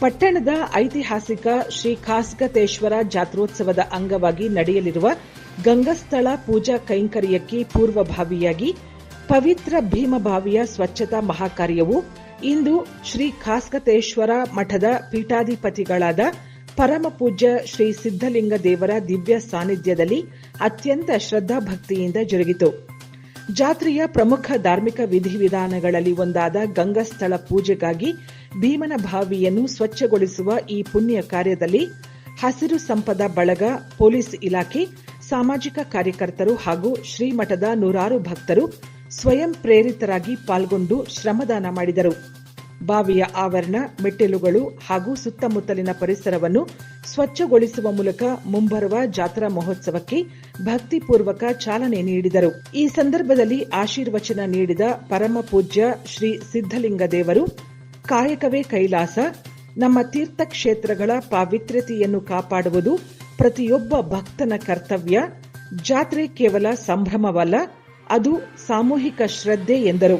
ಪಟ್ಟಣದ ಐತಿಹಾಸಿಕ ಶ್ರೀ ಖಾಸ್ಗತೇಶ್ವರ ಜಾತ್ರೋತ್ಸವದ ಅಂಗವಾಗಿ ನಡೆಯಲಿರುವ ಗಂಗಸ್ಥಳ ಪೂಜಾ ಕೈಂಕರ್ಯಕ್ಕೆ ಪೂರ್ವಭಾವಿಯಾಗಿ ಪವಿತ್ರ ಭೀಮಭಾವಿಯ ಸ್ವಚ್ಛತಾ ಮಹಾಕಾರ್ಯವು ಇಂದು ಶ್ರೀ ಖಾಸ್ಗತೇಶ್ವರ ಮಠದ ಪೀಠಾಧಿಪತಿಗಳಾದ ಪರಮಪೂಜ್ಯ ಶ್ರೀ ಸಿದ್ದಲಿಂಗ ದೇವರ ದಿವ್ಯ ಸಾನ್ನಿಧ್ಯದಲ್ಲಿ ಅತ್ಯಂತ ಶ್ರದ್ಧಾಭಕ್ತಿಯಿಂದ ಜರುಗಿತು. ಜಾತ್ರೆಯ ಪ್ರಮುಖ ಧಾರ್ಮಿಕ ವಿಧಿವಿಧಾನಗಳಲ್ಲಿ ಒಂದಾದ ಗಂಗಸ್ಥಳ ಪೂಜೆಗಾಗಿ ಭೀಮನ ಭಾವಿಯನ್ನು ಸ್ವಚ್ಛಗೊಳಿಸುವ ಈ ಪುಣ್ಯ ಕಾರ್ಯದಲ್ಲಿ ಹಸಿರು ಸಂಪದ ಬಳಗ, ಪೊಲೀಸ್ ಇಲಾಖೆ, ಸಾಮಾಜಿಕ ಕಾರ್ಯಕರ್ತರು ಹಾಗೂ ಶ್ರೀಮಠದ ನೂರಾರು ಭಕ್ತರು ಸ್ವಯಂ ಪ್ರೇರಿತರಾಗಿ ಪಾಲ್ಗೊಂಡು ಶ್ರಮದಾನ ಮಾಡಿದರು. ಬಾವಿಯ ಆವರಣ, ಮೆಟ್ಟಿಲುಗಳು ಹಾಗೂ ಸುತ್ತಮುತ್ತಲಿನ ಪರಿಸರವನ್ನು ಸ್ವಚ್ಛಗೊಳಿಸುವ ಮೂಲಕ ಮುಂಬರುವ ಜಾತ್ರಾ ಮಹೋತ್ಸವಕ್ಕೆ ಭಕ್ತಿಪೂರ್ವಕ ಚಾಲನೆ ನೀಡಿದರು. ಈ ಸಂದರ್ಭದಲ್ಲಿ ಆಶೀರ್ವಚನ ನೀಡಿದ ಪರಮ ಪೂಜ್ಯ ಶ್ರೀ ಸಿದ್ದಲಿಂಗ ದೇವರು, ಕಾಯಕವೇ ಕೈಲಾಸ, ನಮ್ಮ ತೀರ್ಥಕ್ಷೇತ್ರಗಳ ಪಾವಿತ್ರ್ಯತೆಯನ್ನು ಕಾಪಾಡುವುದು ಪ್ರತಿಯೊಬ್ಬ ಭಕ್ತನ ಕರ್ತವ್ಯ. ಜಾತ್ರೆ ಕೇವಲ ಸಂಭ್ರಮವಲ್ಲ, ಅದು ಸಾಮೂಹಿಕ ಶ್ರದ್ಧೆ ಎಂದರು.